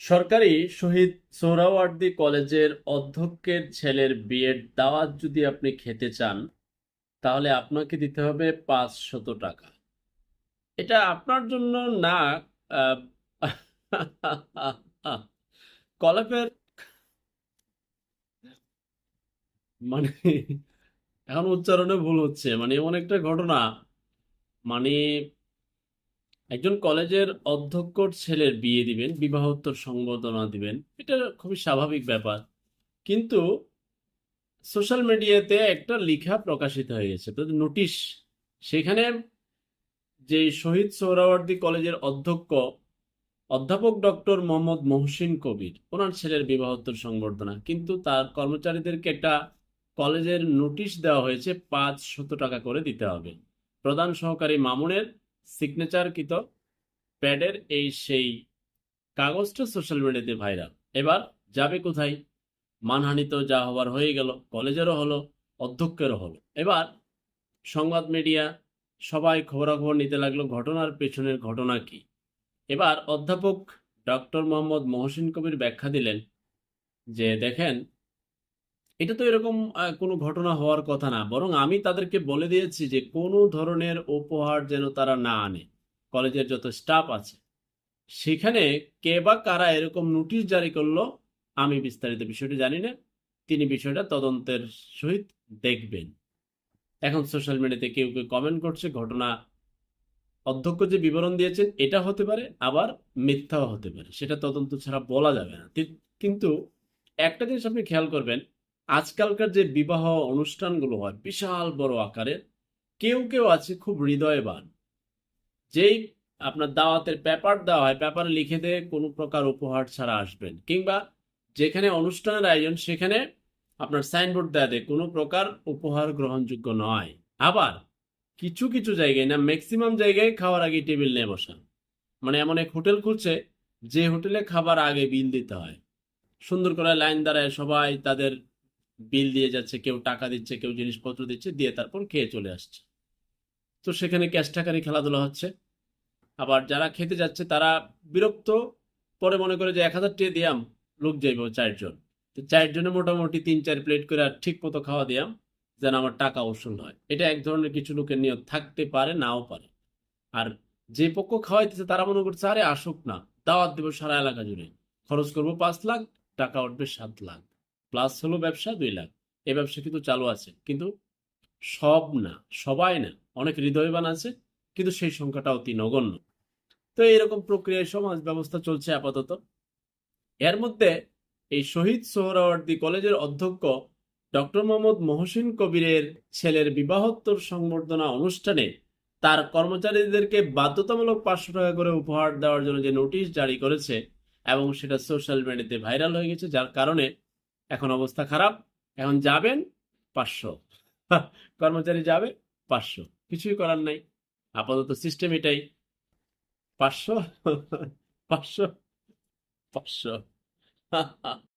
সরকারি শহীদ সোহরাওয়ার্দী কলেজের অধ্যক্ষের ছেলের বিয়ের দাওয়াত যদি আপনি খেতে চান তাহলে আপনাকে দিতে হবে পাঁচশত টাকা। এটা আপনার জন্য না আহ, কলেজের মানে এখন উচ্চারণে ভুল হচ্ছে মানে এমন একটা ঘটনা। মানে একজন কলেজের অধ্যক্ষর ছেলের বিয়ে দিবেন, বিবাহোত্তর সংবর্ধনা দিবেন, এটা খুবই স্বাভাবিক ব্যাপার। কিন্তু সোশ্যাল মিডিয়াতে একটা লেখা প্রকাশিত হয়ে গেছে নোটিশ, সেখানে যে শহীদ সোহরাওয়ার্দী কলেজের অধ্যক্ষ, অধ্যাপক ডক্টর মোহাম্মদ মহসিন কবির, ওনার ছেলের বিবাহোত্তর সংবর্ধনা কিন্তু তার কর্মচারীদেরকে একটা কলেজের নোটিশ দেওয়া হয়েছে পাঁচ শত টাকা করে দিতে হবে। প্রধান সহকারী মামুনের সিগনেচারকৃত প্যাডের এই সেই কাগজটা সোশ্যাল মিডিয়াতে ভাইরাল এবার যাবে কোথায়? মানহানি তো যা হবার হয়ে গেল, কলেজেরও হলো, অধ্যক্ষেরও হলো। এবার সংবাদ মিডিয়া সবাই খবরাখবর নিতে লাগল, ঘটনার পেছনের ঘটনা কি? এবার অধ্যাপক ডক্টর মোহাম্মদ মহসিন কবির ব্যাখ্যা দিলেন যে, দেখেন এটা তো এরকম কোনো ঘটনা হওয়ার কথা না। বরং আমি তাদেরকে বলে দিয়েছি যে কোনো ধরনের উপহার যেন তারা না আনে। কলেজের যত স্টাফ আছে। সেখানে কে বা কারা এরকম নোটিশ জারি করল, আমি বিস্তারিত বিষয়টি জানি না। তিনি বিষয়টা তদন্তের সহিত দেখবেন। এখন সোশ্যাল মিডিয়াতে কেউ কেউ কমেন্ট করছে, ঘটনা অধ্যক্ষ যে বিবরণ দিয়েছেন, এটা হতে পারে, আবার মিথ্যাও হতে পারে। সেটা তদন্ত ছাড়া বলা যাবে না। কিন্তু একটা জিনিস আপনি খেয়াল করবেন আজকালকার যে বিবাহ অনুষ্ঠানগুলো হয়, বিশাল বড় আকারের, কেউ কেউ আছে খুব হৃদয়বান। যেই আপনার দাওয়াতের পেপার দেওয়া হয় পেপারে লিখে দিয়ে কোনো প্রকার উপহার ছাড়া আসবেন। কিংবা যেখানে অনুষ্ঠানের আয়োজন, সেখানে আপনার সাইনবোর্ড দেওয়া দেয় কোনো প্রকার উপহার গ্রহণযোগ্য নয়। আবার কিছু কিছু জায়গায় না ম্যাক্সিমাম জায়গায় খাওয়ার আগে টেবিল নিয়ে বসা। মানে এমন এক হোটেল খুলছে, যে হোটেলে খাবার আগে বিল দিতে হয়। সুন্দর করে লাইন দাঁড়ায় সবাই তাদের বিল দিয়ে যাচ্ছে, কেউ টাকা দিচ্ছে, কেউ জিনিসপত্র দিচ্ছে, দিয়ে তারপর খেয়ে চলে আসছে। তো সেখানে ক্যাশ টাকারই খেলাধুলা হচ্ছে। আবার যারা খেতে যাচ্ছে, তারা বিরক্ত, পরে মনে করে যে এক হাজার টাকা দিয়াম, লোক যাইব চারজন। তো চারজনে মোটামুটি তিন চার প্লেট করে আর ঠিক মতো খাওয়া দিয়াম, যেন আমার টাকা উসুল হয়। এটা এক ধরনের কিছু লোকের নিয়ত, থাকতে পারে, নাও পারে। আর যে পক্ষ খাওয়াইতেছে, তারা মনে করছে, আরে আসুক না, দাওয়াত দেবো সারা এলাকা জুড়ে। খরচ করব পাঁচ লাখ, টাকা উঠবে সাত লাখ। প্লাস হলো ব্যবসা, দুই লাখ। এই ব্যবসা কিন্তু চালু আছে। কিন্তু সব না, সবাই না, অনেক হৃদয়বান আছে, কিন্তু সেই সংখ্যাটা অতি নগণ্য। তো এইরকম প্রক্রিয়ায় সমাজ ব্যবস্থা চলছে আপাতত। এর মধ্যে এই শহীদ সোহরাওয়ার্দী কলেজের অধ্যক্ষ ডক্টর মোহাম্মদ মহসিন কবিরের ছেলের বিবাহোত্তর সংবর্ধনা অনুষ্ঠানে তার কর্মচারীদেরকে বাধ্যতামূলক পাঁচশো টাকা করে উপহার দেওয়ার জন্য যে নোটিশ জারি করেছে এবং সেটা সোশ্যাল মিডিয়াতে ভাইরাল হয়ে গেছে, যার কারণে এখন অবস্থা খারাপ, এখন যাবেন পাঁচশো। কর্মচারী যাবে পাঁচশো। কিছুই করার নাই। আপাতত সিস্টেম এটাই। পাঁচশো পাঁচশো পাঁচশো।